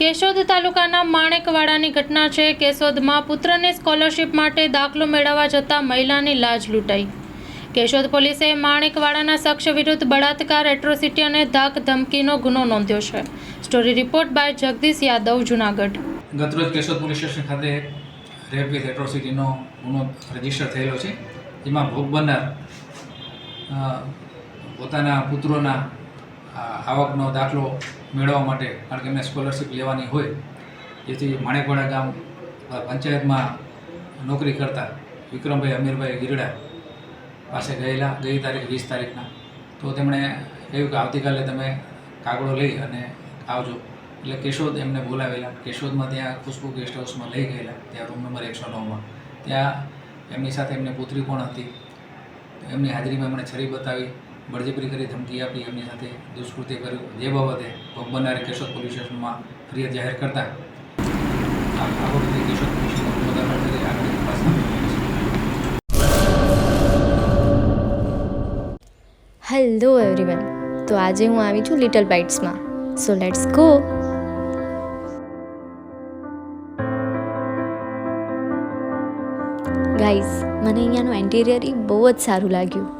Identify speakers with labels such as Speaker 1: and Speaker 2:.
Speaker 1: કેશોદ તાલુકાના માણેકવાડાની ઘટના છે. કેશોદમાં પુત્રને સ્કોલરશિપ માટે દાખલો મેળવવા જતા મહિલાની લાજ લૂંટાઈ. કેશોદ પોલીસે માણેકવાડાના શખ્સ વિરુદ્ધ બળાત્કાર, એટ્રોસિટી અને ધાક ધમકીનો ગુનો નોંધ્યો છે. Story report by Jagdish Yadav, Junagadh.
Speaker 2: ગતરોજ કેશોદ પોલીસ સ્ટેશન ખાતે રેપ વિથ એટ્રોસિટીનો ગુનો રજિસ્ટર થયેલો છે. જેમાં ભોગ બનનાર પોતાના પુત્રોના આવકનો દાખલો મેળવવા માટે, કારણ કે એમને સ્કોલરશિપ લેવાની હોય, જેથી માણેકવાડા ગામ પંચાયતમાં નોકરી કરતા વિક્રમભાઈ, અમીરભાઈ ગીરડા પાસે ગયેલા, ગઈ તારીખ વીસ તારીખના. તો તેમણે કહ્યું કે આવતીકાલે તમે કાગળો લઈ અને આવજો. એટલે કેશોદ એમને બોલાવેલા. કેશોદમાં ત્યાં ખુશ્બુ ગેસ્ટ હાઉસમાં લઈ ગયેલા. ત્યાં રૂમ નંબર એકસો નવમાં. ત્યાં એમની સાથે એમની પુત્રી પણ હતી. એમની હાજરીમાં એમણે છરી બતાવી. બળજબરી કરી ધમકી આપી, એમની સાથે દુષ્કૃત્ય કર્યું. જે બાબતે ભોગ કેશોદ પોલીસ સ્ટેશનમાં ફરિયાદ જાહેર કરતા
Speaker 3: હેલો એવરીવન તો આજે હું આવી છું લિટલ બાઇટ્સમાં સો લેટ્સ ગો ગાઈઝ મને અહીંયાનું એન્ટિરિયર ઈ બહુ જ સારું લાગ્યું.